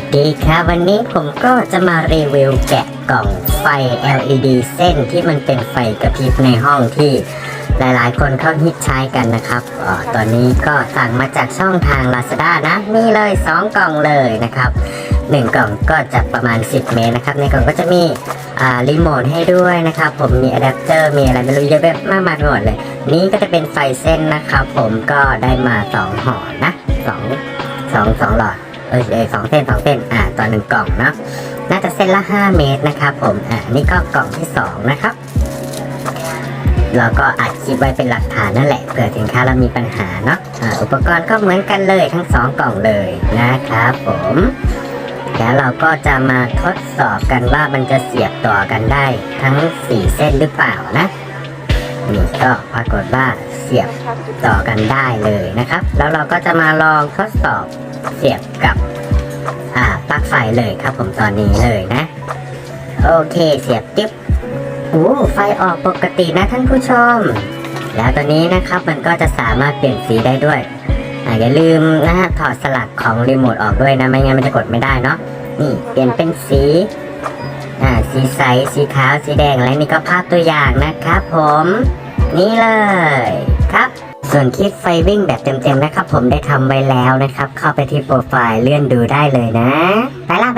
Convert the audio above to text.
สดีครับวันนี้ผมก็จะมารีวิวแกะกล่องไฟ LED เส้นที่มันเป็นไฟกระพริบในห้องที่หลายๆ คนเขาฮิตใช้กันนะครับออตอนนี้ก็สั่งมาจากช่องทาง Lazada นะ นี่เลย 2 กล่องเลยนะครับ 1 กล่องก็จะประมาณ 10 เมตรนะครับ ในกล่องก็จะมีรีโมทให้ด้วยนะครับ ผมมีอะแดปเตอร์มีอะไรไม่รู้เยอะแยะมากมายหมดเลย นี่ก็จะเป็นไฟเส้นนะครับ ผมก็ได้มา 2ห่อนะ2 2 2หลอด เอเอยสองเส้นสองเส้นอ่าต่อหนึ่งกล่องเนาะน่าจะเส้นละ5เมตรนะครับผมอ่านี่ก็กล่องที่2นะครับเราก็อัดคลิปไว้เป็นหลักฐานนั่นแหละเผื่อสินค้าเรามีปัญหาเนาะอ่าอุปกรณ์ก็เหมือนกันเลยทั้ง2กล่องเลยนะครับผมแล้วเราก็จะมาทดสอบกันว่ามันจะเสียบต่อกันได้ทั้ง 4 เส้นหรือเปล่านะนี่ก็ปรากฏว่าเสียบต่อกันได้เลยนะครับ แล้วเราก็จะมาลองทดสอบ เสียบกับอ่าปลั๊กไฟเลยครับผมตอนนี้เลยนะ โอเคเสียบจิ๊บโอ้ไฟออกปกตินะท่านผู้ชม แล้วตัวนี้นะครับมันก็จะสามารถเปลี่ยนสีได้ด้วยออย่าลืมนะฮะถอดสลักของรีโมทออกด้วยนะ ไม่งั้นมันจะกดไม่ได้เนาะนี่เปลี่ยนเป็นสีอ่าสีใสสีขาวสีแดงและนี่ก็ภาพตัวอย่างนะครับผม นี่เลยครับ ส่วนคลิดไฟวิ่งแบบเต็มๆนะครับผมได้ทำไว้แล้วนะครับ เข้าไปที่โปรไฟล์เลื่อนดูได้เลยนะ ไปละ